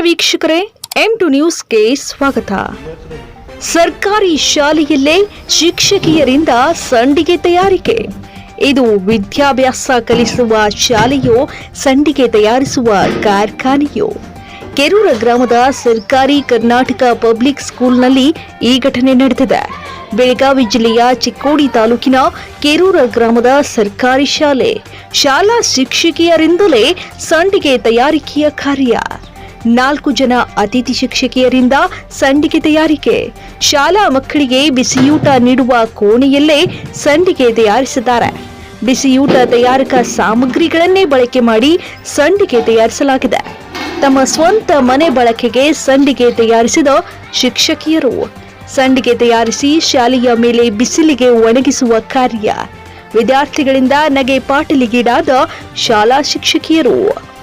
ವೀಕ್ಷಕರೇ M to ನ್ಯೂಸ್ಗೆ ಸ್ವಾಗತ. ಸರ್ಕಾರಿ ಶಾಲೆಯಲ್ಲೇ ಶಿಕ್ಷಕಿಯರಿಂದ ಸಂಡಿಗೆ ತಯಾರಿಕೆ. ಇದು ವಿದ್ಯಾಭ್ಯಾಸ ಕಲಿಸುವ ಶಾಲೆಯೋ, ಸಂಡಿಗೆ ತಯಾರಿಸುವ ಕಾರ್ಖಾನೆಯೋ? ಕೆರೂರ ಗ್ರಾಮದ ಸರ್ಕಾರಿ ಕರ್ನಾಟಕ ಪಬ್ಲಿಕ್ ಸ್ಕೂಲ್ನಲ್ಲಿ ಈ ಘಟನೆ ನಡೆದಿದೆ. ಬೆಳಗಾವಿ ಜಿಲ್ಲೆಯ ಚಿಕ್ಕೋಡಿ ತಾಲೂಕಿನ ಕೆರೂರ ಗ್ರಾಮದ ಸರ್ಕಾರಿ ಶಾಲೆ. ಶಾಲಾ ಶಿಕ್ಷಕಿಯರಿಂದಲೇ ಸಂಡಿಗೆ ತಯಾರಿಕೆಯ ಕಾರ್ಯ. ನಾಲ್ಕು ಜನ ಅತಿಥಿ ಶಿಕ್ಷಕಿಯರಿಂದ ಸಂಡಿಗೆ ತಯಾರಿಕೆ. ಶಾಲಾ ಮಕ್ಕಳಿಗೆ ಬಿಸಿಯೂಟ ನೀಡುವ ಕೋಣೆಯಲ್ಲೇ ಸಂಡಿಗೆ ತಯಾರಿಸಿದ್ದಾರೆ. ಬಿಸಿಯೂಟ ತಯಾರಕ ಸಾಮಗ್ರಿಗಳನ್ನೇ ಬಳಕೆ ಮಾಡಿ ಸಂಡಿಗೆ ತಯಾರಿಸಲಾಗಿದೆ. ತಮ್ಮ ಸ್ವಂತ ಮನೆ ಬಳಕೆಗೆ ಸಂಡಿಗೆ ತಯಾರಿಸಿದ ಶಿಕ್ಷಕಿಯರು. ಸಂಡಿಗೆ ತಯಾರಿಸಿ ಶಾಲೆಯ ಮೇಲೆ ಬಿಸಿಲಿಗೆ ಒಣಗಿಸುವ ಕಾರ್ಯ. ವಿದ್ಯಾರ್ಥಿಗಳಿಂದ ನಗೆ ಪಾಟಲಿಗೀಡಾದ ಶಾಲಾ ಶಿಕ್ಷಕಿಯರು.